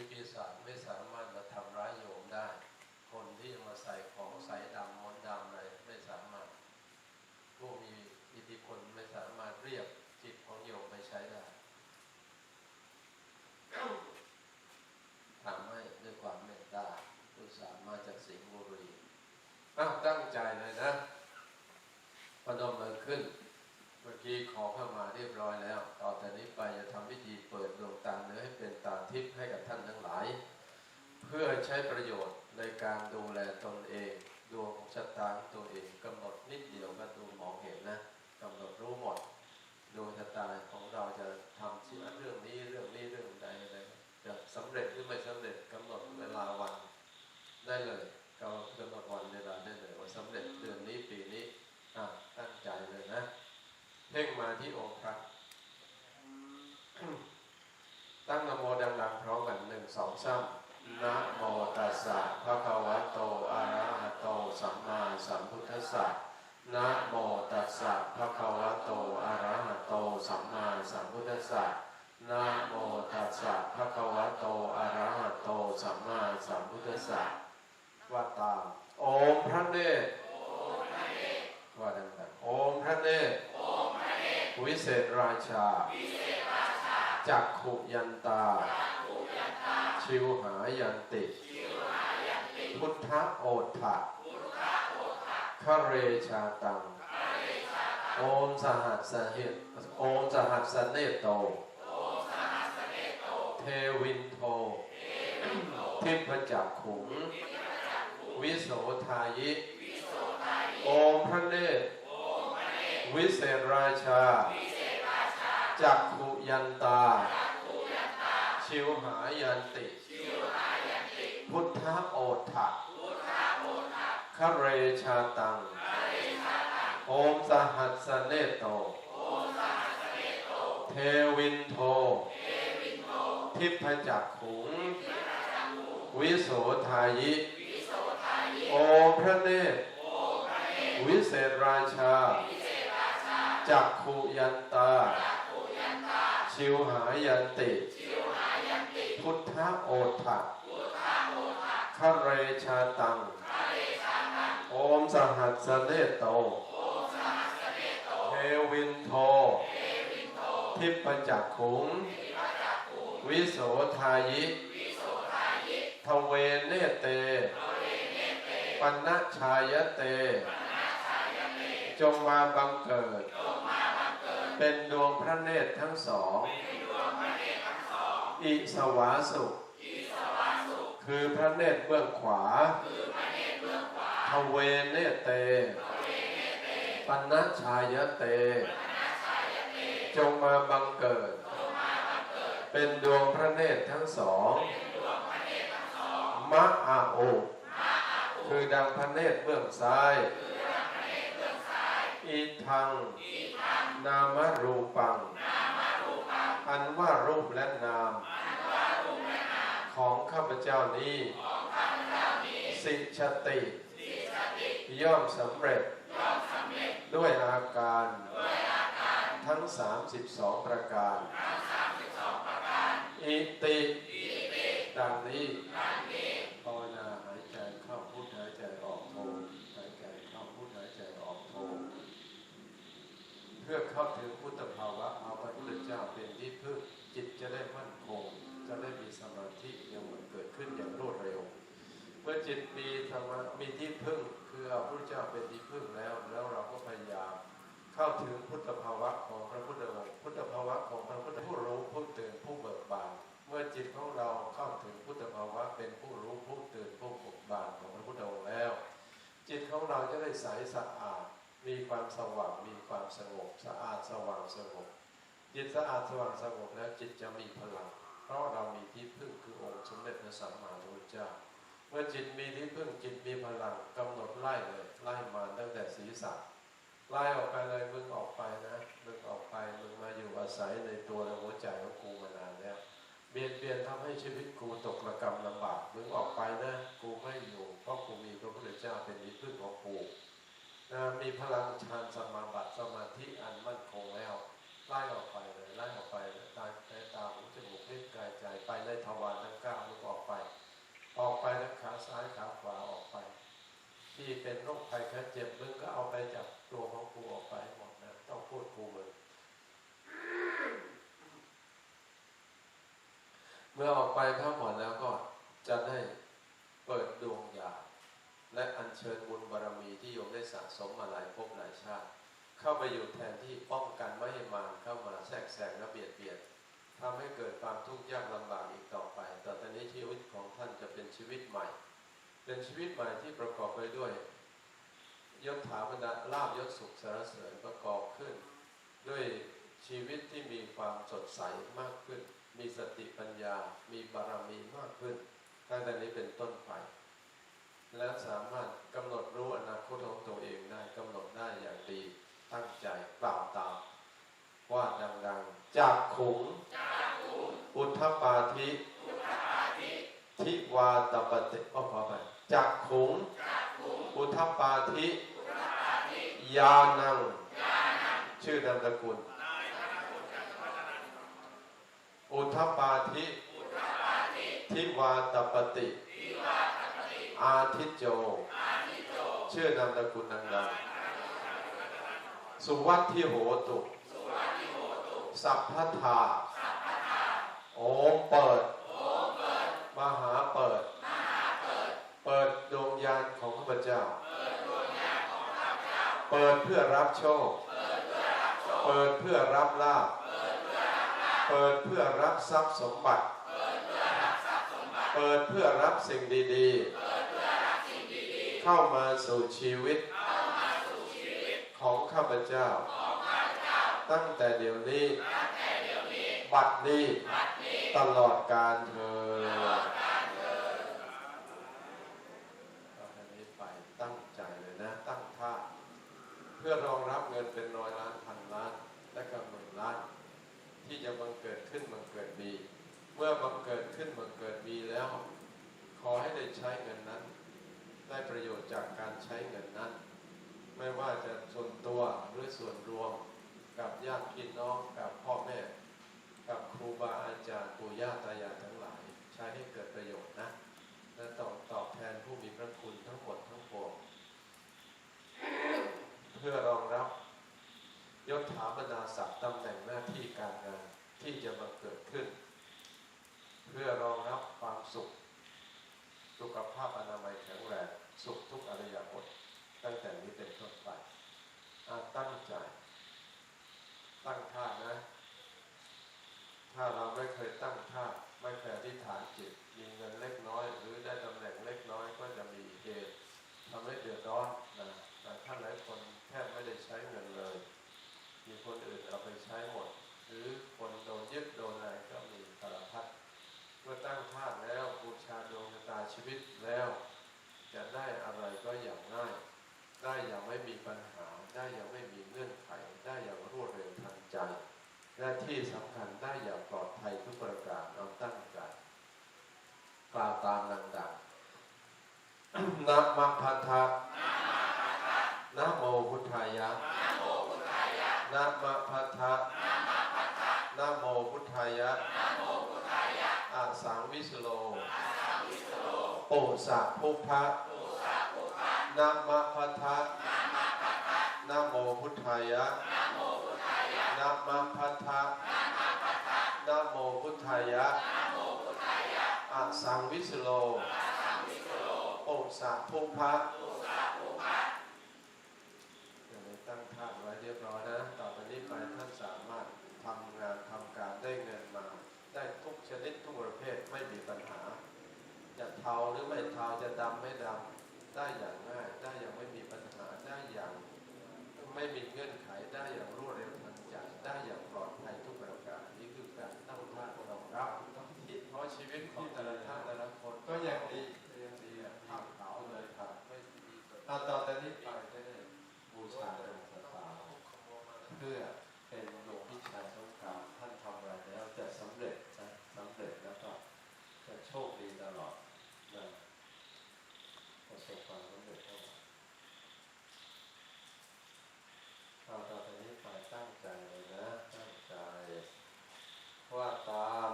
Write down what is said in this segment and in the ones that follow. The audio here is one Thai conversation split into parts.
ีปีศาจไม่สามารถมาทำร้ายโยมได้ คนที่จะมาใส่ของใส่ดำมนดำอะไรไม่สามารถผู้มีอิทธิพลไม่สามารถเรียกจิตของโยมไปใช้ได้ทำให้ด้วยความเมตตาอุตสาหมาจากสิงห์บุรีอ้าวตั้งใจเลยนะพนมมือขึ้น เมื่อกี้ขอเข้ามาเรียบร้อยแล้ว ทิพย์ให้กับท่านทั้งหลาย เพื่อใช้ประโยชน์ในการดูแลตนเองดวงชะตาของตัวเองกำหนดนิดเดียวก็ดูมองเห็นนะกำหนดรู้หมดดวงชะตาของเราจะทำชีวิตเรื่องนี้เรื่องนี้เรื่องใดอะไรจะสำเร็จหรือไม่สำเร็จกำหนดเวลาวันได้เลยกำหนดวันเวลาได้เลยว่าสำเร็จเดือนนี้ปีนี้อะตั้งใจเลยนะเพ่งมาที่องค์พระตั้งนะ สองสามนะโมตัสสะภะคะวะโตอะระหะโตสัมมาสัมพุทธัสสะนะโมตัสสะภะคะวะโตอะระหะโตสัมมาสัมพุทธัสสะนะโมตัสสะภะคะวะโตอะระหะโตสัมมาสัมพุทธัสสะว่าตามโอมพระเนตรว่าดังๆโอมพระเนตรวิเศษราชาจักขุยันตา ชิวหายันติพุทธโอทะคะเรชาตัง โอมสหัสสะเหตโอมสหัสสะเนโต เทวินโท ทิพจักขุง วิโสทายิ โอมพระเนตรวิเศษราชา จักขุยันตา ชิวหายันติ พุทธโอทะคะเรชาตัง โอมสหัสสะเนโต เทวินโท ทิพจักขุง วิโสทายิ โอมพระเนตรวิเศษราชา จักขุยันตา ชิวหายันติ พุทธโอทะคะเรชาตัง โอมสหัสสะเนโต เทวินโท ทิปจักขุง วิโสทายิทเวเนเต ปันนชายเต จงมาบังเกิด เป็นดวงพระเนตรทั้งสอง อิสวาสุ คือพระเนตรเบื้องขวาทเวเนเตปันนชายเต จงมาบังเกิดเป็นดวงพระเนตรทั้งสอง มะอาโอ คือดังพระเนตรเบื้องซ้ายอีทัง นามรูปัง อันว่ารูปและนาม ของข้าพเจ้านี้ สิชติ ย่อมสำเร็จ ด้วยอาการ ทั้ง 32 ประการ อิติดังนี้ภาวนาหายใจเข้าพุทหายใจออกโทหายใจเข้าพุทหายใจออกโทเพื่อเข้าถึงพุทธภาวะเอาพระพุทธเจ้าเป็ นที่พึ่งจิตจะได้มั่นคง จะได้มีสมาธิยังเหมือนเกิดขึ้นอย่างรวดเร็ว เมื่อจิตมีธรรมมีที่พึ่งคือเอาพระพุทธเจ้าเป็นที่พึ่งแล้ว แล้วเราก็พยายามเข้าถึงพุทธภาวะของพระพุทธองค์พุทธภาวะของพระพุทธผู้รู้ผู้ตื่นผู้เบิกบานเมื่อจิตของเราเข้าถึงพุทธภาวะเป็นผู้รู้ผู้ตื่นผู้เบิกบานของพระพุทธองค์แล้ว จิตของเราจะได้ใสสะอาดมีความสว่างมีความสงบสะอาดสว่างสงบ จิตสะอาดสว่างสงบแล้วจิตจะมีพลัง เพราะเรามีที่พึ่งคือองค์สมเด็จพระสัมมาสัมพุทธเจ้า เมื่อจิตมีที่พึ่งจิตมีพลังกำหนดไล่เลยไล่มาตั้งแต่ศีรษะไล่ออกไปเลยมึงออกไปนะมึงออกไปมึงมาอยู่อาศัยในตัวและหัวใจของกูมานานแล้วเบียดเบียนทำให้ชีวิตกูตกระกรรมลำบากมึงออกไปนะกูไม่อยู่ เพราะกูมีพระพุทธเจ้าเป็นที่พึ่งของกูนะมีพลังฌานสมาบัติสมาธิอันมั่นคงแล้ว ไล่ออกไปเลยไล่ออกไปตาในตาหูจมูกลิ้นกายใจไปในทวารทั้งเก้ามึงาซ้ายขาขวาออกไป ที่เป็นโรคภัยแค่เจ็บมึงก็เอาไปจากตัวของกูออกไปหมดนะต้องพูดกูมึงเมื่อออกไปทั้งหมดแล้วก็จะได้เปิดดวงญาและอัญเชิญบุญบารมีที่โยมได้สะสมมาหลายภพหลายชาติ เข้าไปอยู่แทนที่ป้องกันไม่ให้มารเข้ามาแทรกแซงและเบียดเบียนทำให้เกิดความทุกข์ยากลำบากอีกต่อไปต่อตอนนี้ชีวิตของท่านจะเป็นชีวิตใหม่ เป็นชีวิตใหม่ที่ประกอบไปด้วยยศถาบรรดาลาบยศสุขสารเสริญประกอบขึ้น ด้วยชีวิตที่มีความสดใสมากขึ้น มีสติปัญญา มีบารมีมากขึ้นตั้งแต่นี้เป็นต้นไป และสามารถกำหนดรู้อนาคตของตัวเองได้กำหนดได้อย่างดี ตั้งใจกล่าวตาม ว่าดังๆ จากขุง อุทธ ปาธิทิวาตปฏิอ้อขอไปจากขุงอุทธปาธิยานัง ชื่อนามสกุลอุทปาธิทิวาตปฏิอาทิตโจ ชื่อนามสกุลดังๆสุวัตทิโหตุ สัพพทา เปิด มหาเปิด เปิดดวงญาณของข้าพเจ้า เปิดเพื่อรับโชค เปิดเพื่อรับลาภ เปิดเพื่อรับทรัพย์สมบัติ เปิดเพื่อรับสิ่งดีๆ เข้ามาสู่ชีวิตของข้าพเจ้า ตั้งแต่เดี๋ยวนี้ บัดนี้ ตลอดการเธอตอนนี้ไปตั้งใจเลยนะ ตั้งท่า เพื่อรองรับเงินเป็นร้อยล้านพันล้าน และก็หมื่นล้าน ที่จะบังเกิดขึ้นบังเกิดมี เมื่อบังเกิดขึ้นบังเกิดมีแล้ว ขอให้ได้ใช้เงินนั้น ได้ประโยชน์จากการใช้เงินนั้น ไม่ว่าจะส่วนตัวหรือส่วนรวมกับญาติพี่น้องกับพ่อแม่ กับครูบาอาจารย์ปู่ย่าตายายทั้งหลาย ใช้ให้เกิดประโยชน์นะ และตอบตอบแทนผู้มีพระคุณทั้งหมดทั้งปวงเพื่อรองรับยศถาบรรดาศักดิ์ตำแหน่งหน้าที่การงานที่จะมาเกิดขึ้น เพื่อรองรับความสุข สุขภาพอนามัยแข็งแรงสุขทุกอริยบทตั้งแต่นี้เป็นต้นไปอาตั้งใจ ตั้งท่านะ ถ้า เคยตั้งท่าไม่เคยอธิษฐานจิตมีเงินเล็กน้อย หรือได้ตำแหน่งเล็กน้อยก็จะมีเหตุทำให้เดือดร้อนนะแต่ท่านหลายคนแทบไม่ได้ใช้เงินเลย มีคนอื่นเอาไปใช้หมด หรือคนโดนยึดโดนอะไรก็มีสารพัดเมื่อตั้งท่าแล้วบูชาดวงชะตาชีวิตแล้ว จะได้อะไรก็อย่างง่าย ได้อย่างไม่มีปัญหา ได้อย่างไม่มีเงื่อนไข ได้อย่างรวดเร็วทันใจ และที่สำคัญได้อย่างปลอดภัยทุกประการเอาตั้งใจกล่าวตามดังๆนะมะพัทธะนะโมพุทธายะนะมะพัทธะนะโมพุทธายะอาสังวิสโลปุสะภุพพะนะมะพัทธะนะโมพุทธายะ นะมะพัทธะนะโมพุทธายะอะสังวิสโลองค์สาภุพะอย่างนี้ตั้งท่าไว้เรียบร้อยนะ ต่อไปนี้ไปท่านสามารถทำงานทำการได้เงินมา ได้ทุกชนิดทุกประเภทไม่มีปัญหา จะเทาหรือไม่เทาจะดำไม่ดำได้อย่างง่ายได้อย่างไม่มีปัญหาได้อย่าง ไม่มีเงื่อนไขได้อย่างรวดเร็วทันใจได้อย่างปลอดภัยทุกประการนี่คือการตั้งท่ารองรับเพราะชีวิตของแต่ละท่านแต่ละคนก็ยังดียังดีอะทำเขาเลยครับไม่ดีตอนตอนนี้ไปจะได้บูชาดวงชะตาเพื่อเป็นหลวงพิชัยสงครามท่านทำอะไรแล้วจะสำเร็จนะสำเร็จแล้วก็จะโชคดีตลอดนะประสบความสำเร็จตลอด เอาต่อไปนี้ไปตั้งใจเลยนะ ตั้งใจ ว่าตาม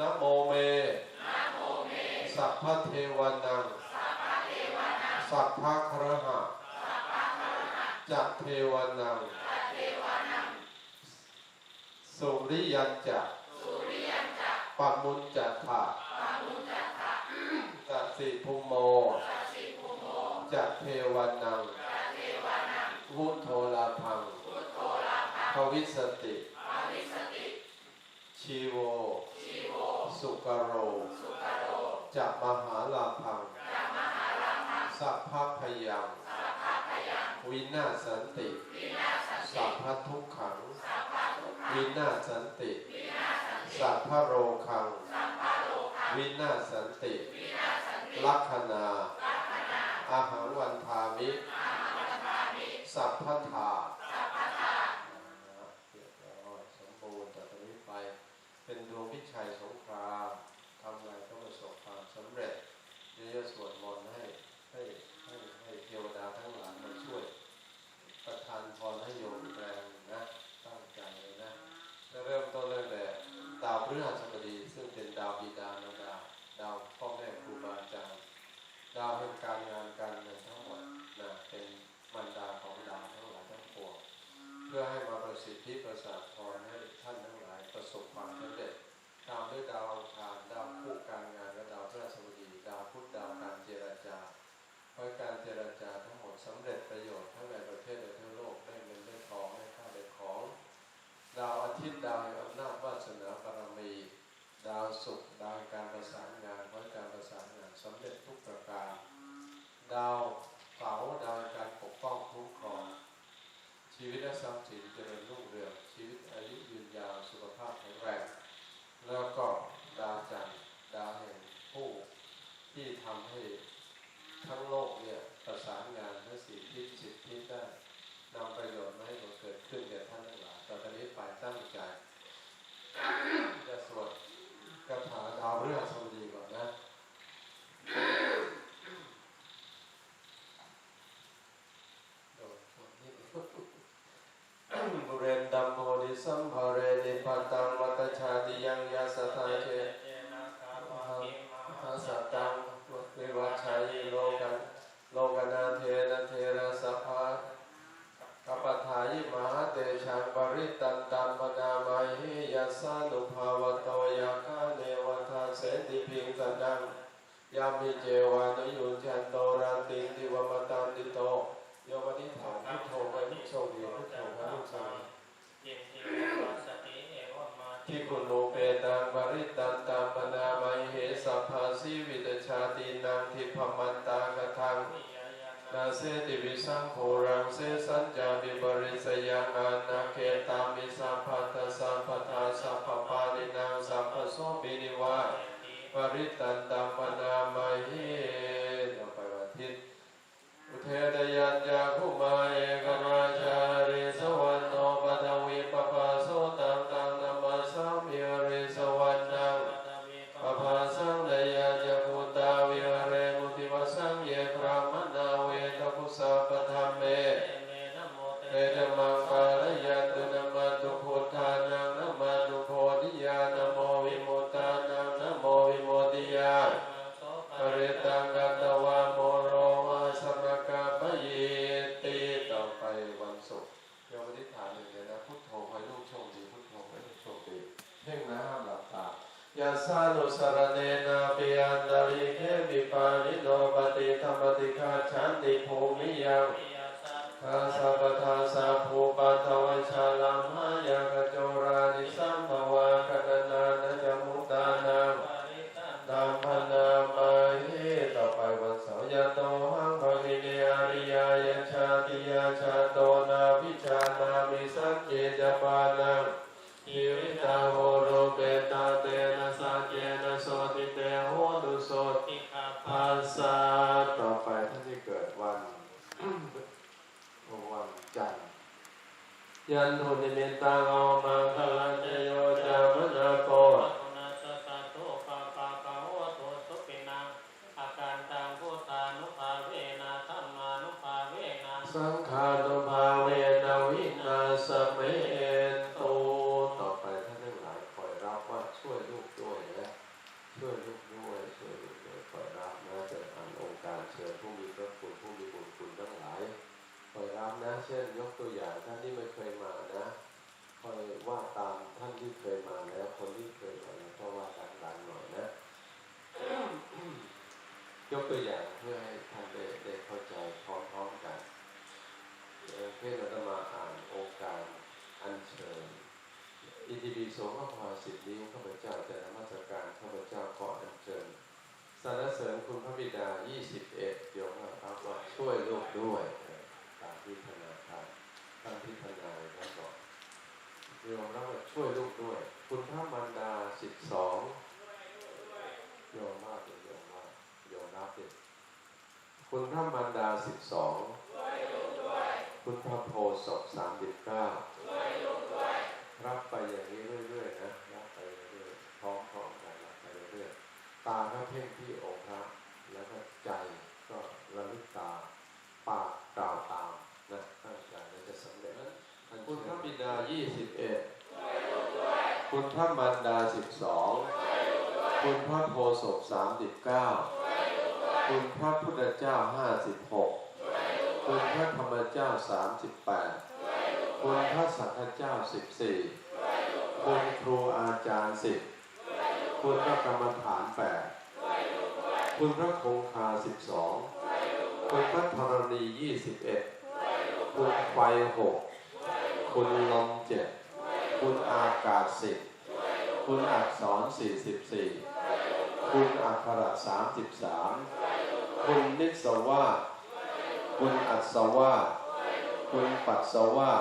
นะโมเม สั พพพะเทวานัง สัพพะครหะจักเทวานัง สุริยันจะปัมมุนจัตถะสัสิภูโมจักเทวานัง วุฒโทลาพังภวิสติ ชีโว สุกโร จะมหาลาพังสัพพะพยัง วินาศสันติ สัพพะทุกขัง วินาศสันติ สัพพะโรคัง วินาศสันติ ลัคขณาอาหังวันทามิ สัพพะทาเรียบร้อยสมบูรณ์จากตรงนี้ไป เป็นดวงวิชัยสงครามทำอะไรก็ประสบความ สำเร็จเยอะๆสวดมนต์ให้ให้ให้ให้เทวดาทั้งหลายมาช่วย ประทานพรให้โยมแรงนะตั้งใจเลยนะจะเริ่มต้นเลยแต่ดาวพฤหัสบดีซึ่งเป็นดาวบิดามารดาดาวพ่อแม่ครูบาอาจารย์ดาวแห่งการงานการเงินทั้งหมดนะเป็นมารดาของดาวทั้งหลายทั้งปวงเพื่อให้มาประสิทธิประสาท ทิตดาวอำนาจวาสนาบารมี ดาวศุกร์ดาวการประสานงานพราะการประสานงานสำเร็จทุกประการ ดาวเสาดาวการปกป้องคุ้มครองชีวิตและทรัพย์สินเจริญรุ่งเรืองชีวิตอายุยืนยาวสุขภาพแข็งแรงแล้วก็ดาวจันทร์ดาวแห่งผู้ที่ทำให้ทั้งโลกเนี่ยประสานงานทั้งสี่ทิศสิบทิศได้นำประโยชน์มาให้มันเกิดขึ้นแก่ท่านทั้งหลายต่อจากนี้ไปตั้งใจ จะสวดคาถาดาวเรื่องสมดีก่อนนะ โดดสวดนิด บุเรนดัมโมดิสัมภเรนิพัตังวัตชาติยังยาสทาเจหาสัตตังวิวัชชัยโลกันโลกนาเทนะเทระสัพพะกัปปทายิมหาเตชังปริตันตัมปนามาหิยัสสานุภาวโตยาคาเนวัฏเสติพิงสั นังยามิเจวานุยุจันโตรันติติวมตันติโตโยมอธิษฐานพุทโธไปลูกโชคดีพุทโธไปลูกโชคดีที่คุณโลเปตังบริตันตามปนาไมเหสัพพาสีวิตชาตินังทิพมันตากทังนาเสติวิสังโฆรังเสสัญจามิบริสยังอานาเคตามิสัพพัทสัพพทาสัพพปานินังสัพพโสปินิวา ปริตันตามปนามาเฮต่อไปวันทิตอุเทตยัญญาภูมาเอกน ปริตังกัตตวาโมโรวาสมกาปเยติต่อไปวันศุกร์โยมอธิษฐานหนึ่งเลยนะพุทโธคอยลูกโชคดีพุทโธคอยลูกโชคดีเพ่งนะห้ามหลับตายาสานุสรเนนาปิอันดาริเควิปานิโนปฏิธรรมติคาชันติภูมิยังคาสัพพทาส ยันโทนิเมิตตังอมังคลัง เช่นยกตัวอย่างท่านที่ไม่เคยมานะคอยว่าตามท่านที่เคยมาแล้ว คนที่เคยมาแล้วก็ว่าตามหลังหน่อยนะยกตัวอย่างเพื่อให้ท่านได้ได้เข้าใจพร้อมๆกันเพื่อเราจะมาอ่านโอกาสอัญเชิญอิติปิโสพระพาสิทธิ์นิ้วข้าพเจ้าจะนนมัสการข้าพเจ้าขออัญเชิญสรรเสริญคุณพระบิดา 21 เดี๋ยวนะครับว่าช่วยโลกด้วยตามที่ทนา ท่านที่ทนายท่านบอกโยมรับว่าช่วยลูกด้วย คุณพระมารดา12โยมมากเลยโยมมากโยมรับเดิคุณพระมารดา12คุณพระโพศพ39รับไปอย่างนี้เรื่อยๆนะรับไปเรื่อยๆพร้อมๆกันรับไปเรื่อยๆตาก็เพ่งที่องค์พระแล้วก็ใจก็ระลึกตาปากกล่าวตามนะตั้งใจแล้วจะสำเร็จ คุณพระบิดา21คุณพระมารดา12คุณพระโพศพ39คุณพระพุทธเจ้า56คุณพระธรรมเจ้า38คุณพระสังฆเจ้า14คุณครูอาจารย์10คุณพระกรรมฐาน8คุณพระคงคา12คุณพระธรณี21คุณไฟ6 คุณลม7คุณอากาศ10คุณอักษร44คุณอักขระ33คุณนิสวาคุณอัศวาคุณปัสสวา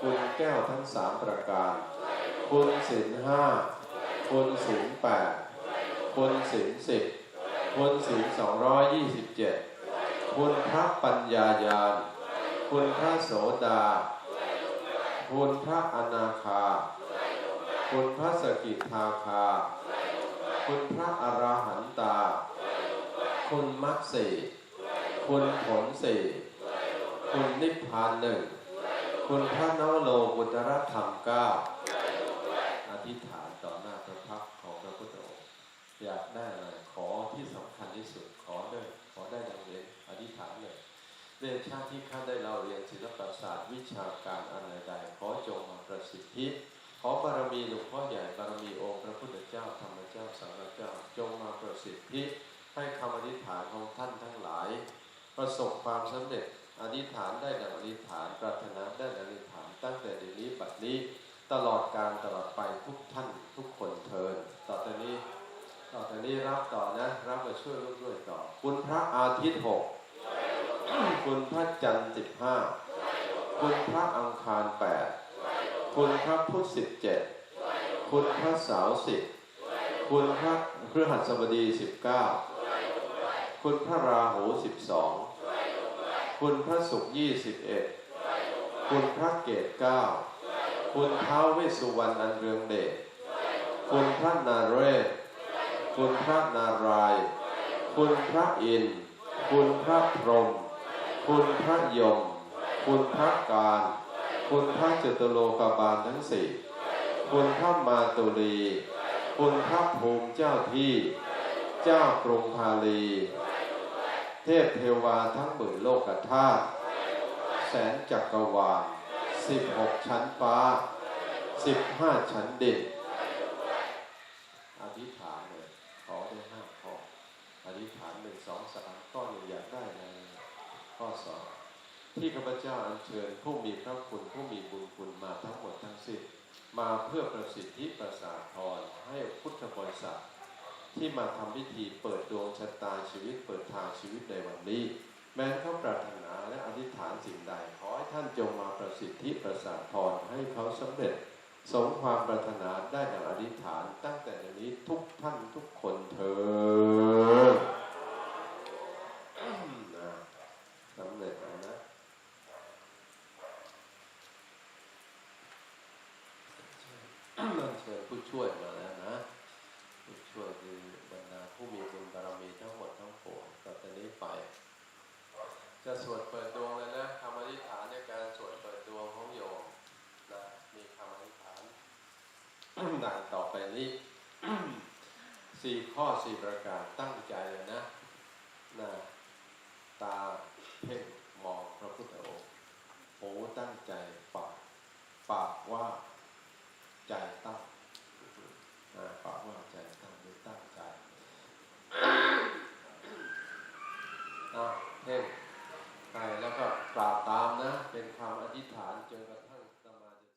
คุณแก้วทั้งสามประการ คุณศีลห้าคุณศีลแปดคุณศีลสิบคุณศีลสองร้อยยี่สิบเจ็ดคุณพระปัญญายาณ คุณพระโสดา คุณพระอนาคาคุณพระสกิทาคาคุณพระอรหันตาคุณมรรคสีคุณผลสีคุณนิพพานหนึ่งคุณพระนวโลกุตรธรรมเก้าอธิษฐานต่อหน้าพระพักของพระพุทธองค์อยากได้อะไรขอที่สำคัญที่สุดขอได้ขอได้ดังเรียนอธิษฐานเลย เรียนชาติที่ข้าได้เราเรียนศิลปศาสตร์วิชาการอะไรใดขอจงมาประสิทธิ ขอบารมีหลวงพ่อใหญ่บารมีองค์พระพุทธเจ้าธรรมเจ้าสังฆเจ้าจงมาประสิทธิ ให้คำอธิษฐานของท่านทั้งหลาย ประสบความสำเร็จอธิษฐานได้ดังอธิษฐานปรารถนาได้ดังอธิษฐานตั้งแต่เดี๋ยวนี้บัดนี้ตลอดการตลอดไปทุกท่านทุกคนเทินต่อจากนี้ต่อจากนี้รับต่อนะรับมาช่วยลูกด้วยต่อ คุณพระอาทิตย์หก คุณพระจันทร์สิบห้าคุณพระอังคารแปดคุณพระพุธสิบเจ็ดคุณพระเสาร์สิบคุณพระพฤหัสบดีสิบเก้าคุณพระราหูสิบสองคุณพระศุกร์ยี่สิบเอ็ดคุณพระเกตเก้าคุณท้าวเวสสุวรรณอันเรืองเดชคุณพระนาเรศคุณพระนาราย คุณพระอินทร์คุณพระพรหม คุณพระยม คุณพระการ คุณพระจตุโลกบาลทั้งสี่คุณพระมาตุลี คุณพระภูมิเจ้าที่ เจ้ากรุงพาลี เทพเทวาทั้งหมื่นโลกธาตุแสนจักรวาลสิบหกชั้นฟ้าสิบห้าชั้นดิน อธิษฐานเลย ขอได้ห้าข้อ อธิษฐานหนึ่งสองสามข้อหนึ่งอยากได้ในข้ อสองที่ข้าพเจ้าอัญเชิญผู้มีพระคุณผู้มีบุญคุณมาทั้งหมดทั้งสิ้นมาเพื่อประสิทธิประสาทพรให้พุทธบริษัท ที่มาทำพิธีเปิดดวงชะตาชีวิตเปิดทางชีวิตในวันนี้ แม้เขาปรารถนาและอธิษฐานสิ่งใด ขอให้ท่านจงมาประสิทธิประสาทพรให้เขาสำเร็จ สมความปรารถนาได้ดังอธิษฐานตั้งแต่นี้ทุกท่านทุกคนเถิดนะสำเร็จแล้วนะเชิญผู้ช่วยมาแล้วนะ ผู้ช่วยคือบรรดาผู้มีบุญบารมีทั้งหมดทั้งปวงต่อจากนี้ไป จะสวดเปิดดวงเลยนะคำอธิษฐานในการสวดเปิดดวงของโยมนะมีคำอธิษฐานดังต่อไปนี้สี่ข้อสี่ประการตั้งใจเลยนะนะตาเพ่งมองพระพุทธองค์หูตั้งใจปากปากว่า